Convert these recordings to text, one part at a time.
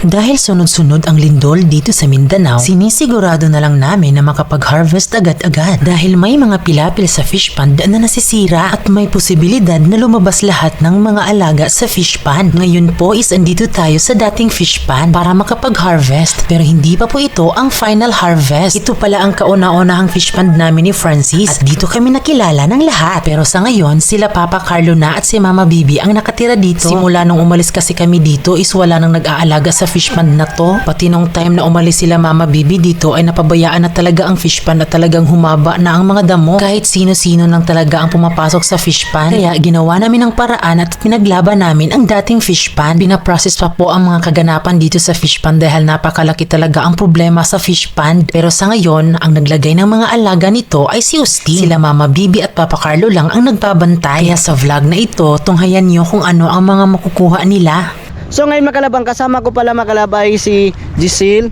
Dahil sunod-sunod ang lindol dito sa Mindanao, sinisigurado na lang namin na makapag-harvest agad-agad dahil may mga pilapil sa fish pond na nasisira at may posibilidad na lumabas lahat ng mga alaga sa fish pond. Ngayon po is andito tayo sa dating fish pond para makapag-harvest pero hindi pa po ito ang final harvest. Ito pala ang kauna-unahang fish pond namin ni Francis at dito kami nakilala ng lahat. Pero sa ngayon, sila Papa Carlo na at si Mama Bibi ang nakatira dito. Simula nung umalis kasi kami dito is wala nang nag-aalaga sa fish na to. Pati nung time na umalis sila Mama Bibi dito ay napabayaan na talaga ang fish pond at talagang humaba na ang mga damo. Kahit sino-sino nang talaga ang pumapasok sa fish. Kaya ginawa namin ng paraan at pinaglaban namin ang dating fish pond. Pinaprocess pa po ang mga kaganapan dito sa fish dahil napakalaki talaga ang problema sa fish. Pero sa ngayon, ang naglagay ng mga alaga nito ay si Ustin. Sila Mama Bibi at Papa Carlo lang ang nagbabantay. Kaya sa vlog na ito, tunghayan nyo kung ano ang mga makukuha nila. So ngayon makalabang kasama ko pala makalabay si Giselle.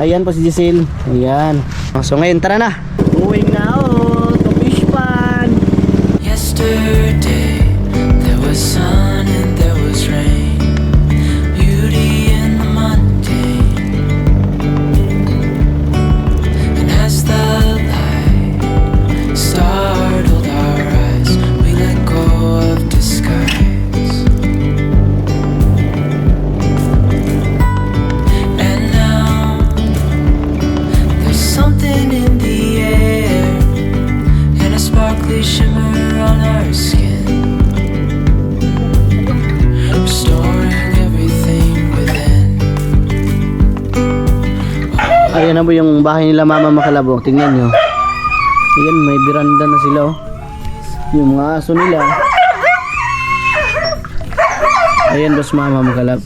Ayan po si Giselle. Ayan. So ngayon tara na. Uwing na ako to fish pond. Yesterday bahay nila Mama Makalabo. Tingnan nyo. Ayan, may biranda na sila oh. Yung mga aso nila. Ayan boss Mama Makalab.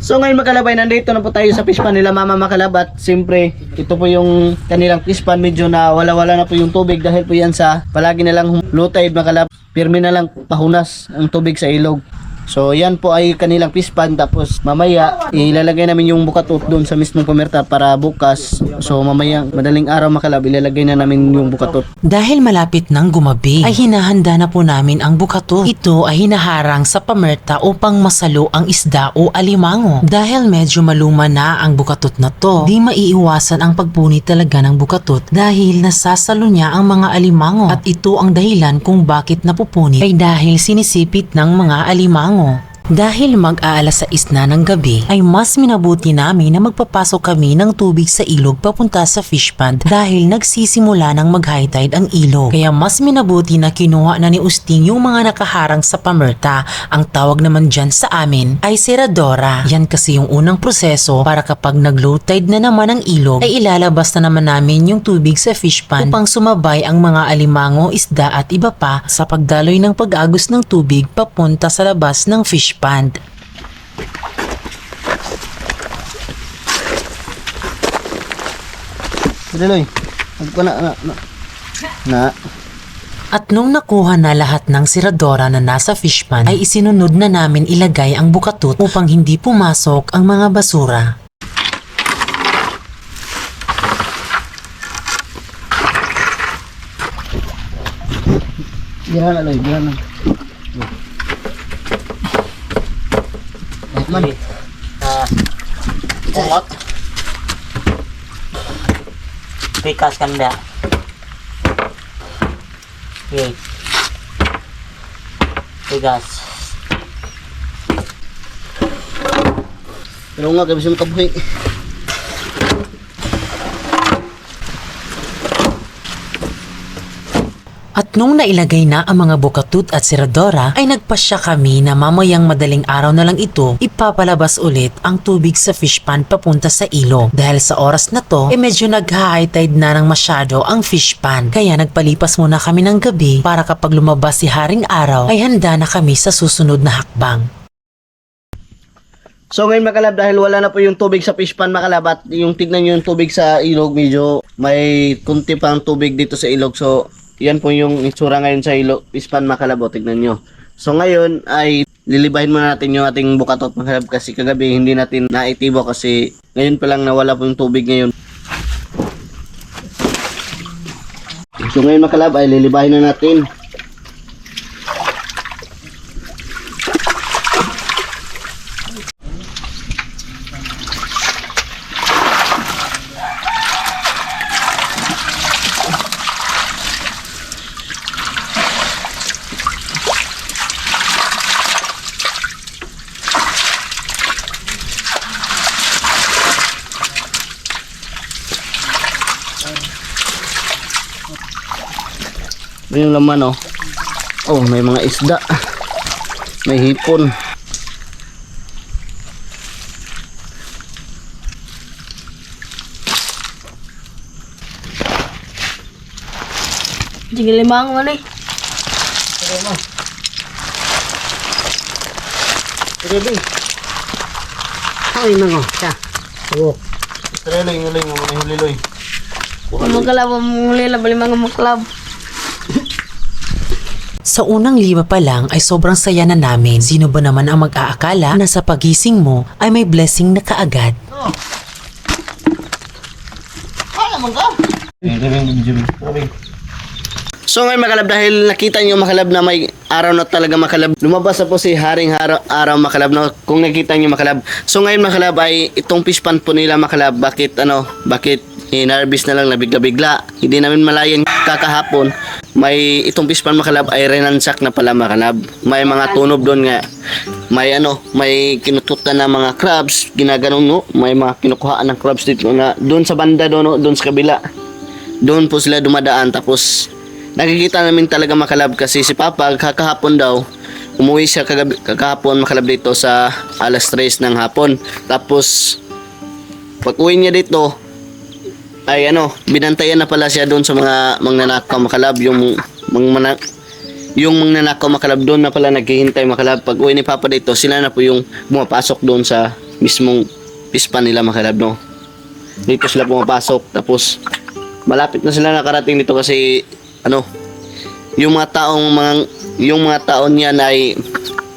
So ngayon makalabay, nandito na po tayo sa fish pan nila Mama Makalab at siyempre ito po yung kanilang fish pan medyo na wala-wala na po yung tubig dahil po yan sa palagi na lang low tide Makalab. Pirmi na lang pahunas ang tubig sa ilog. So yan po ay kanilang fish tapos mamaya ilalagay namin yung bukatot doon sa mismong pumerta para bukas. So mamaya madaling araw makalab ilalagay na namin yung bukatot. Dahil malapit ng gumabi, ay hinahanda na po namin ang bukato. Ito ay hinaharang sa pamerta upang masalo ang isda o alimango. Dahil medyo maluma na ang bukatot na to, di maiiwasan ang pagpunit talaga ng bukatot dahil nasasalo niya ang mga alimango. At ito ang dahilan kung bakit napupunit ay dahil sinisipit ng mga alimango. Oh. Dahil mag-aalas sa isna ng gabi, ay mas minabuti namin na magpapasok kami ng tubig sa ilog papunta sa fish pond dahil nagsisimula ng mag-high tide ang ilog. Kaya mas minabuti na kinuha na ni Usting yung mga nakaharang sa pamerta. Ang tawag naman dyan sa amin ay seradora. Yan kasi yung unang proseso para kapag nag-low tide na naman ang ilog, ay ilalabas na naman namin yung tubig sa fish pond upang sumabay ang mga alimango, isda at iba pa sa pagdaloy ng pag-agos ng tubig papunta sa labas ng fish pond. Diloy. Na na na. Na. At nung nakuha na lahat ng siradora na nasa fish pan, ay isinunod na namin ilagay ang bukatot upang hindi pumasok ang mga basura. Yan na loy, yan na. Man. Ah, kumot. Pikas kanda. Okay. Pikas. Pero nga kay bising kabuhi. Nung nailagay na ang mga bukatot at siradora, ay nagpasya kami na mamayang madaling araw na lang ito, ipapalabas ulit ang tubig sa fish pan papunta sa ilog. Dahil sa oras na to, eh medyo nag-high tide na ng masyado ang fish pan. Kaya nagpalipas muna kami ng gabi para kapag lumabas si Haring Araw, ay handa na kami sa susunod na hakbang. So ngayon makalab dahil wala na po yung tubig sa fish pan makalab at yung tignan nyo yung tubig sa ilog medyo may kunti pang tubig dito sa ilog so yan po yung itsura ngayon sa ilog fish pan makalab o tignan nyo. So ngayon ay lilibahin muna natin yung ating bukatot makalab kasi kagabi hindi natin naitibo kasi ngayon pa lang nawala po yung tubig ngayon. So ngayon makalab ay lilibahin na natin. Ganyan laman oh. Oh, may mga isda. May hipon. Sige limang wala eh. Sige mo. Sige din. Hoy mga, ta. Oo. Sige lang, lang, lang, lang, lang, lang kalab mo lila bali mga mo club. Sa unang lima pa lang ay sobrang saya na namin. Sino ba naman ang mag-aakala na sa pagising mo ay may blessing na kaagad? So ngayon makalab dahil nakita niyo makalab na may araw na talaga makalab. Lumabas na po si Haring Araw, araw makalab na kung nakita niyo makalab. So ngayon makalab ay itong fish pan po nila makalab. Bakit ano? Bakit inarbis na lang na bigla-bigla? Hindi namin malayan kakahapon. May itong fish pan makalab ay renansak na pala makalab. May mga tunob doon nga. May ano, may kinututan na mga crabs, ginaganon no, may mga kinukuhaan ng crabs dito na doon sa banda doon, no, doon sa kabila doon po sila dumadaan tapos nakikita namin talaga makalab kasi si Papa kakahapon daw umuwi siya kagabi, kakahapon makalab dito sa alas 3 ng hapon tapos pag uwi niya dito ay ano binantayan na pala siya doon sa mga mangnanakaw makalab yung mga yung mangnanakaw makalab doon na pala naghihintay makalab pag uwi ni Papa dito sila na po yung bumapasok doon sa mismong pispan nila makalab no? Dito sila pumapasok tapos malapit na sila nakarating dito kasi ano yung mga taong mga yung mga taon niyan ay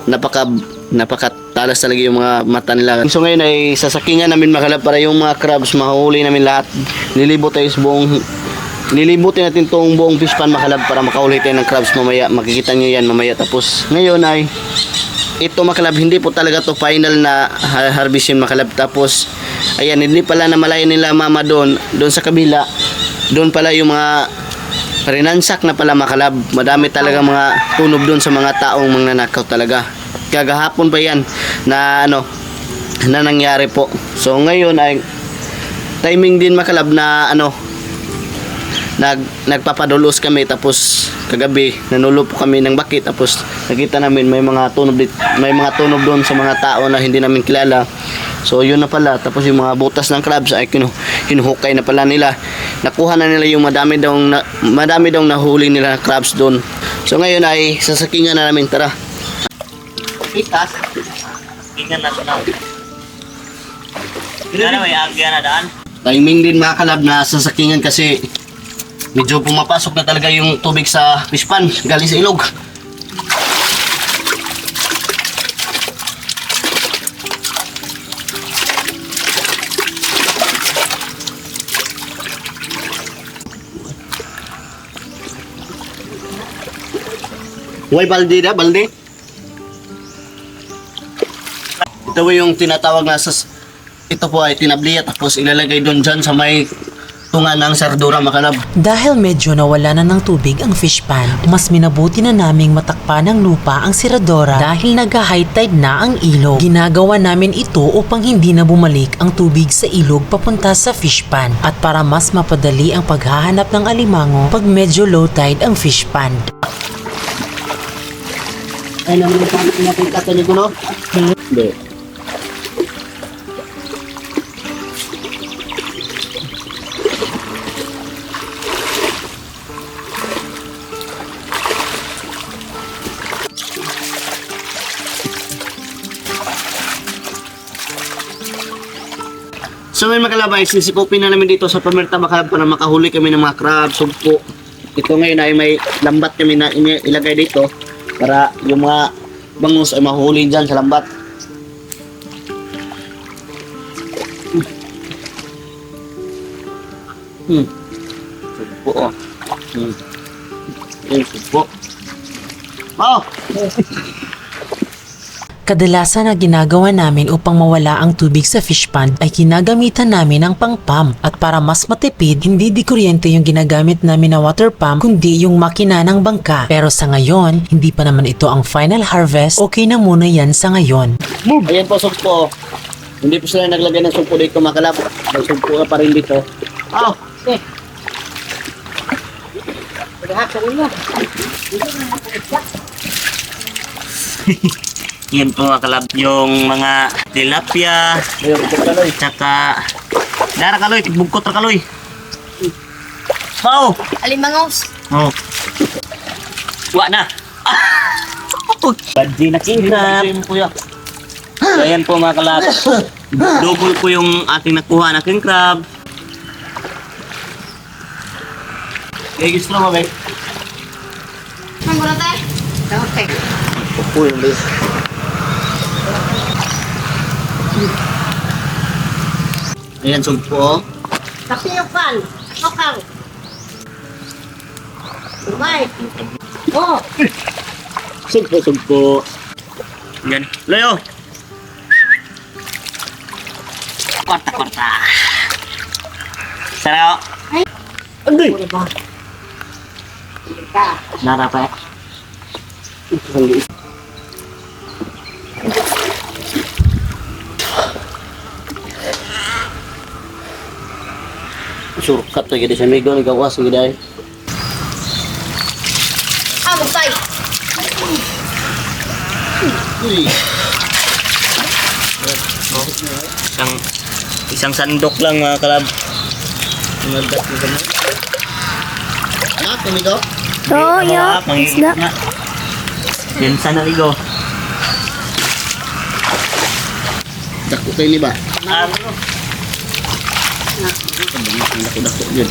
napaka napakatalas talaga yung mga mata nila. So ngayon ay sasakingan namin makalap para yung mga crabs mahuli namin lahat. Nilibot tayo sa buong nilibutin natin tong buong fish pan makalab para makahuli tayo ng crabs mamaya. Makikita nyo yan mamaya. Tapos ngayon ay ito makalab hindi po talaga to final na ha- harvest yun makalab tapos ayan hindi pala na malayan nila mama doon doon sa kabila doon pala yung mga rinansak na pala makalab madami talaga mga tunob doon sa mga taong mangnanakaw talaga kagahapon pa yan na ano na nangyari po. So ngayon ay timing din makalab na ano nag nagpapadulos kami. Tapos kagabi nanulo po kami ng bakit tapos nakita namin may mga tunob dit, may mga tunob doon sa mga tao na hindi namin kilala. So yun na pala. Tapos yung mga butas ng crabs ay kinu, hinuhukay na pala nila. Nakuha na nila yung madami daw na, madami daw nahuli nila crabs doon. So ngayon ay sasakingan na namin. Tara Pikas. Tingnan natin na. Ano may agya na daan? timing din mga kalab na sasakingan kasi medyo pumapasok na talaga yung tubig sa fish pan galing sa ilog Huwag balde na, balde. Ito po yung tinatawag na sa ito po ay tinabliya tapos ilalagay doon dyan sa may tunga ng sardura makalab. Dahil medyo nawala na ng tubig ang fish pan, mas minabuti na naming matakpan ng lupa ang siradora dahil nag-high tide na ang ilog. Ginagawa namin ito upang hindi na bumalik ang tubig sa ilog papunta sa fish pan at para mas mapadali ang paghahanap ng alimango pag medyo low tide ang fish pan. Ay naman yung paano natin katanig ko no? Hindi. So may makalabay, sisikupin na namin dito sa Pamerta Makalab para makahuli kami ng mga crab, sugpo. Ito ngayon ay may lambat kami na ilagay dito para yung mga bangus ay mahuli dyan sa lambat. Hmm. Sugpo oh. Hmm. Yung sugpo. Oh! Kadalasan na ginagawa namin upang mawala ang tubig sa fish pond ay ginagamitan namin ng pang-pump at para mas matipid, hindi di kuryente yung ginagamit namin na water pump kundi yung makina ng bangka. Pero sa ngayon, hindi pa naman ito ang final harvest, okay na muna yan sa ngayon. Ayan po, sugpo. Hindi po sila naglagay ng sugpo dito makalap. May sugpo ka pa rin dito. Oh! Okay. Yan po mga kalab. Yung mga tilapia, tsaka... Dara kaloy, tigbugkot ra kaloy. Wow! Alimangos. Oh. Wa na. Badji na. So, ayan po mga kalab. Double po yung ating nakuha na king crab. Eh, gusto mo ba? Ang gula tayo. Okay. Uy, yung Ayan, sumpo. Kapiyukan. Kapal. Bye. Oh. Sumpo, sumpo. Yan. Layo. Kwarta, kwarta. Sarao. Agoy. Nara pa. Surkat lagi di sini gue gawas lagi dai. Ah, magtay. Isang isang sandok lang mga kalab. ngagat ni kami. Anak, kami ko. Oh, yeah. Pangigit nga. Densa na ligo. Dako ni ba? Ah, Dako dako yun.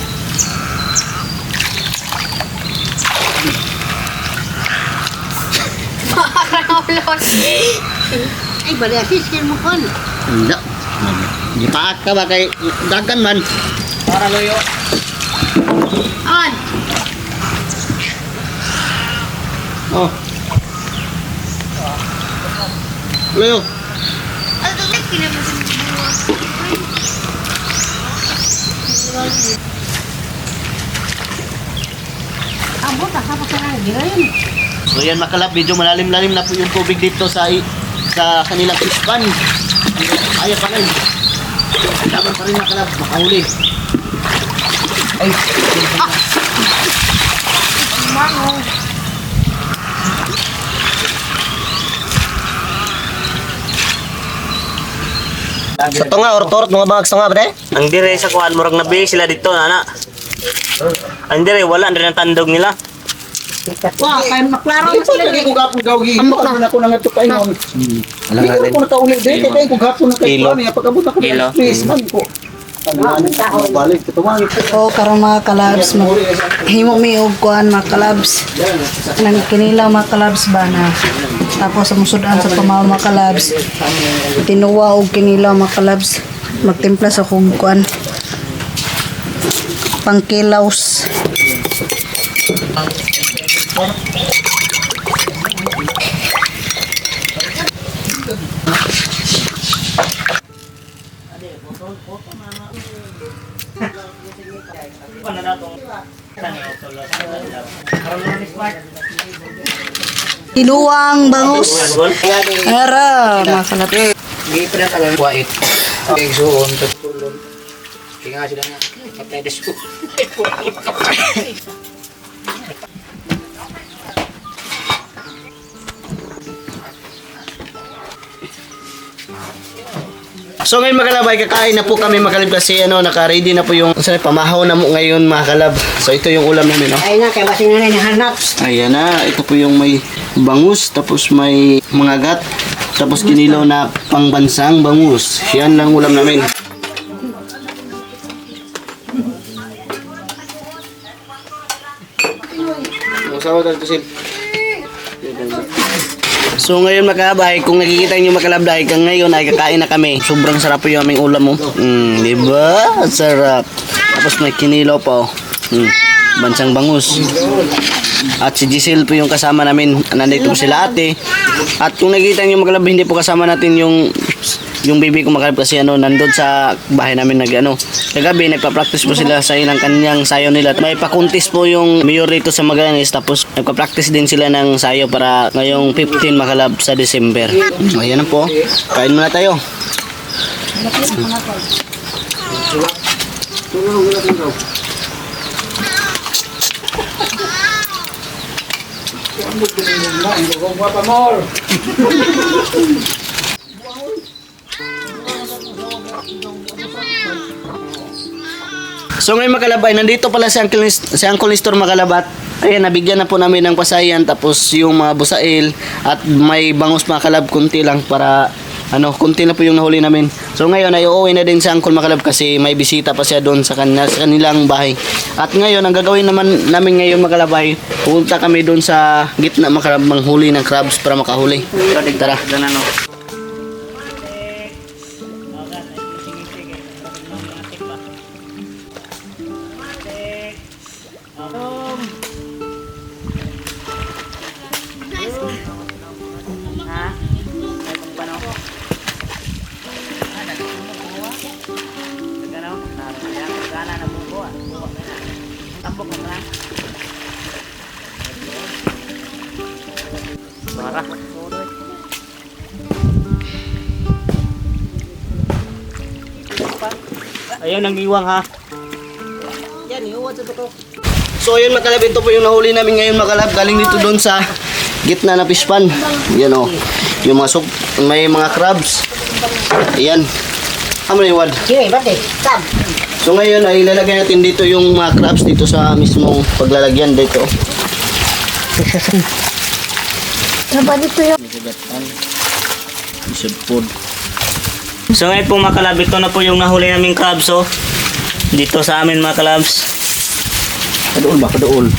Ay, bali asis kayo mo kon. Hindi. Gipaat ka ba kay dagan man? Para loyo. On. Oh. Loyo. Ano to, Nick? Kinabusin mo Abo, tapos ka. Girayin. So yan makalap, medyo malalim-lalim na po yung tubig dito sa sa kanilang ispan. Ayaw pa rin. Laban pa rin makalap, makahuli. Ay, Mango. Sa to nga, orot-orot mga bagay sa nga ba ang dire sa kuan murag nabi sila dito nana. Ang dire wala ang tandog nila. Wow, kayo maklaro na sila. Hindi ko gapon gawgi. Amok na ako nang ito kayo. Hindi ko na kauli. Hindi ko ko gapon na kayo. Ano yung pagkabot ako Kilo. ng please man ko. Ko. O karon mga kalabs mo himo mi og kuan mga kalabs nang kinilaw mga kalabs ba na tapos sa musudan sa pamaw mga kalabs. Tinuwa og kinilaw mga kalabs. Magtimpla sa kog kuan. Pangkilaws tinuwang bangus. Ara mga kalabs So ngayon mga kalab ay kakain na po kami mga kalab kasi ano naka-ready na po yung sorry, pamahaw na mo ngayon mga kalab. So ito yung ulam namin no. ay na kay basin na ni hanap. Ayan na, ito po yung may bangus, tapos may mga gat, tapos kinilaw na pangbansang bangus. Yan lang ulam namin. So ngayon makabay, kung nakikita niyo makalabday, kang ngayon ay kakain na kami. Sobrang sarap po yung aming ulam mo. Mm, di ba? Sarap. Tapos may kinilaw pa. oh. Mm, bansang bangus. At si Giselle po yung kasama namin. Nandito po sila ate. At kung nakikita niyo makalab, hindi po kasama natin yung yung baby ko makalab kasi ano, nandun sa bahay namin nag ano. Kagabi, nagpa-practice po sila sa ilang kanyang sayo nila. May pakuntis po yung mayor dito sa Magallanes. Tapos nagpa-practice din sila ng sayo para ngayong 15 makalab sa December. Ayan na po. Kain muna tayo. So ngayon makalabay, nandito pala si Uncle, si Uncle Nestor Makalabat. Ayan, nabigyan na po namin ng pasayan tapos yung mga busail at may bangus mga kalab kunti lang para ano, kunti na po yung nahuli namin. So ngayon ay uuwi na din si Uncle Makalab kasi may bisita pa siya doon sa, kanila, sa kanilang bahay. At ngayon, ang gagawin naman namin ngayon makalabay, pupunta kami doon sa gitna makalab manghuli ng crabs para makahuli. Tara. Ganun, Ayun, nang iwang ha. So ayun makalab, ito po yung nahuli namin ngayon makalab. Galing dito doon sa gitna na fish pan. Yan o. Yung mga sup, may mga crabs. Ayan. Ano na iwad? So ngayon ay ilalagay natin dito yung mga crabs dito sa mismong paglalagyan dito. Ano ba dito yun? Isod food. So ngayon po mga kalab, ito na po yung nahuli naming crabs oh. Dito sa amin mga kalabs. Kadool ba? Kadool.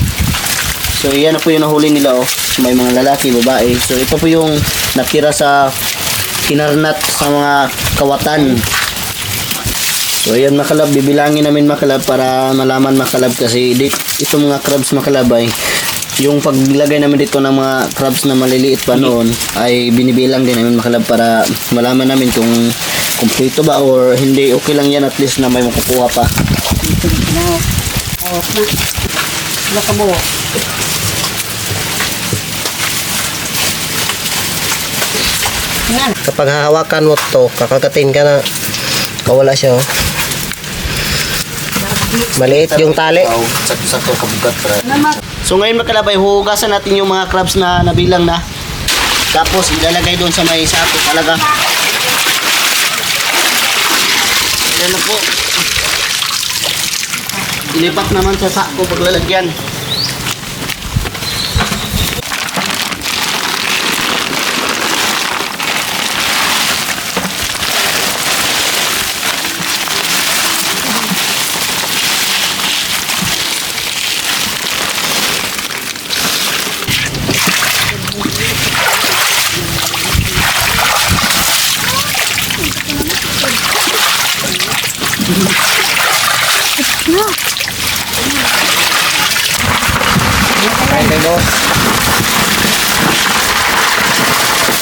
So yan na po yung nahuli nila oh. May mga lalaki, babae. So ito po yung natira sa kinarnat sa mga kawatan. So ayan makalab, bibilangin namin makalab para malaman makalab kasi di, ito mga crabs makalab ay yung paglagay namin dito ng mga crabs na maliliit pa noon ay binibilang din namin makalab para malaman namin kung kumpleto ba or hindi okay lang yan at least na may makukuha pa. Kapag hahawakan mo to, kakagatin ka na, kawala siya. Oh. Maliit yung tali. Sakto-sakto kabugat para. So ngayon makalabay, huhugasan natin yung mga crabs na nabilang na. Tapos ilalagay doon sa may sako talaga. Yan na po. Ilipat naman sa sako paglalagyan.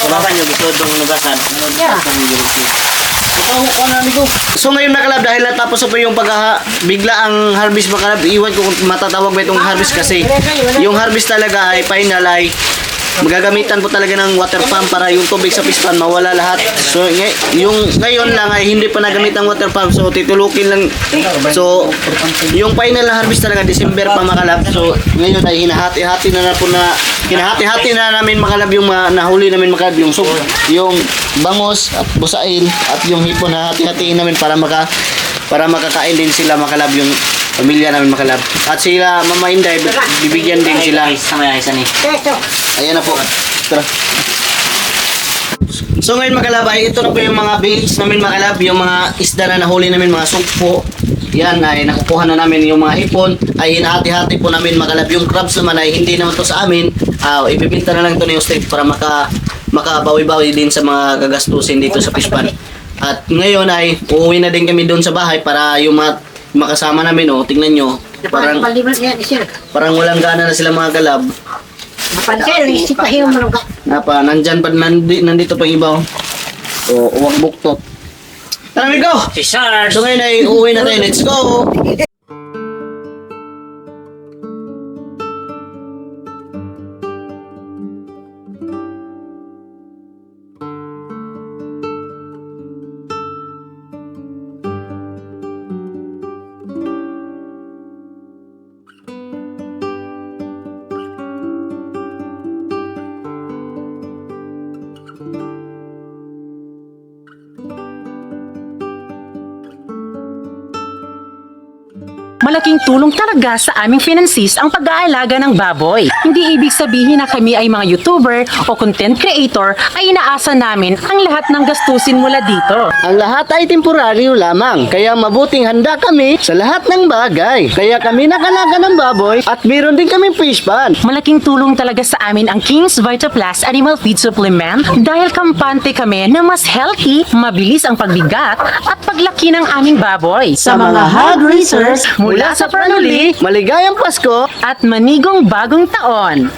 Kumakan nyo, gusto itong nugasan. So ngayon nakalab dahil natapos na po yung pag bigla ang harvest makalab iwan ko kung matatawag ba itong harvest kasi yung harvest talaga ay final ay magagamitan po talaga ng water pump para yung tubig sa pispan mawala lahat. So yung ngayon lang ay hindi pa nagamit ang water pump so titulukin lang. So yung final na harvest talaga December pa makalab. So ngayon ay hinahati-hati na na po na hinahati-hati na namin makalab yung mga nahuli namin makalab yung sub, yung bangos at busail at yung hipon na hati-hatiin namin para maka para makakain din sila makalab yung pamilya namin makalab. At sila Mama Inday bibigyan din sila. Ayan na po. Tara. So ngayon makalabay, ito na po yung mga baits namin makalab, yung mga isda na nahuli namin, mga sugpo. Yan ay nakukuha na namin yung mga hipon, ay hinahati-hati po namin makalab. Yung crabs naman ay hindi naman to sa amin, ah ibibinta na lang to ni Steve para maka makabawi-bawi din sa mga gagastusin dito sa fish pan. At ngayon ay uuwi na din kami doon sa bahay para yung mga makasama namin, oh, tingnan nyo. Parang, parang walang gana na sila mga galab. Napa, nandyan pa, nandi, nandito pa yung iba. O, uwang buktot. Tara, amigo! Si Sars! So ngayon ay uuwi na tayo. Let's go! Malaking tulong talaga sa aming finances ang pag-aalaga ng baboy. Hindi ibig sabihin na kami ay mga YouTuber o content creator ay inaasa namin ang lahat ng gastusin mula dito. Ang lahat ay temporaryo lamang, kaya mabuting handa kami sa lahat ng bagay. Kaya kami nakalaga ng baboy at meron din kami fish pan. Malaking tulong talaga sa amin ang King's VitaPlus Animal Feed Supplement dahil kampante kami na mas healthy, mabilis ang pagbigat at paglaki ng aming baboy. Sa mga hog racers mula sa Pranuli maligayang Pasko at manigong bagong taon.